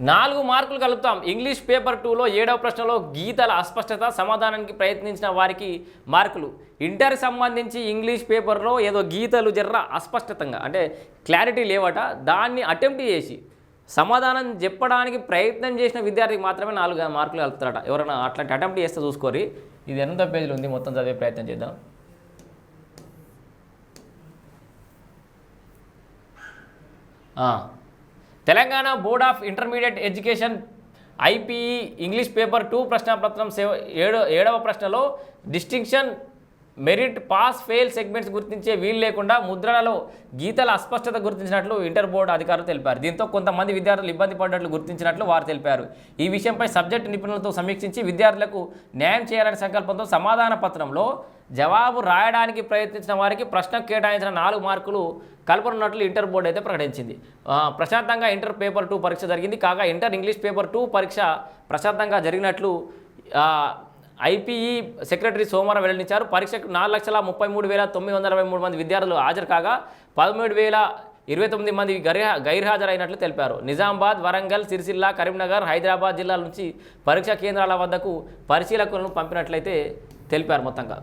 నాలుగు మార్కులు కలుపుతాం. ఇంగ్లీష్ పేపర్ టూలో ఏడవ ప్రశ్నలో గీతల అస్పష్టత సమాధానానికి ప్రయత్నించిన వారికి మార్కులు. ఇంటర్కి సంబంధించి ఇంగ్లీష్ పేపర్లో ఏదో గీతలు జర్ర అస్పష్టతంగా అంటే క్లారిటీ లేవట దాన్ని అటెంప్ట్ చేసి సమాధానం చెప్పడానికి ప్రయత్నం చేసిన విద్యార్థికి మాత్రమే నాలుగు మార్కులు కలుపుతారట. ఎవరైనా అట్లాంటి అటెంప్ట్ చేస్తే చూసుకోరి. ఇది ఎంత పేజీలు ఉంది? మొత్తం చదివే ప్రయత్నం చేద్దాం. ఆ. Telangana board of intermediate education IPE English paper two ప్రశ్నపత్రం సేవ ఏడో ఏడవ ప్రశ్నలో distinction merit pass fail segments గుర్తించే వీలు లేకుండా ముద్రణలో గీతల అస్పష్టత గుర్తించినట్లు ఇంటర్ బోర్డు అధికారులు తెలిపారు. దీంతో కొంతమంది విద్యార్థులు ఇబ్బంది పడినట్లు గుర్తించినట్లు వారు తెలిపారు. ఈ విషయంపై సబ్జెక్టు నిపుణులతో సమీక్షించి విద్యార్థులకు న్యాయం చేయాలనే సంకల్పంతో సమాధాన పత్రంలో జవాబు రాయడానికి ప్రయత్నించిన వారికి ప్రశ్న కేటాయించిన నాలుగు మార్కులు కలపనున్నట్లు ఇంటర్ బోర్డు అయితే ప్రకటించింది. ప్రశాంతంగా ఇంటర్ పేపర్ టూ పరీక్ష జరిగింది. కాగా ఇంటర్ ఇంగ్లీష్ పేపర్ టూ పరీక్ష ప్రశాంతంగా జరిగినట్లు ఐపీఈ సెక్రటరీ సోమవారం వెల్లడించారు. పరీక్షకు నాలుగు లక్షల ముప్పై మూడు వేల తొమ్మిది వందల అరవై మూడు మంది విద్యార్థులు హాజరు కాగా పదమూడు వేల ఇరవై తొమ్మిది మంది గైర్హాజరైనట్లు తెలిపారు. నిజామాబాద్ వరంగల్ సిరిసిల్ల కరీంనగర్ హైదరాబాద్ జిల్లాల నుంచి పరీక్షా కేంద్రాల వద్దకు పరిశీలకులను పంపినట్లయితే తెలిపారు మొత్తంగా.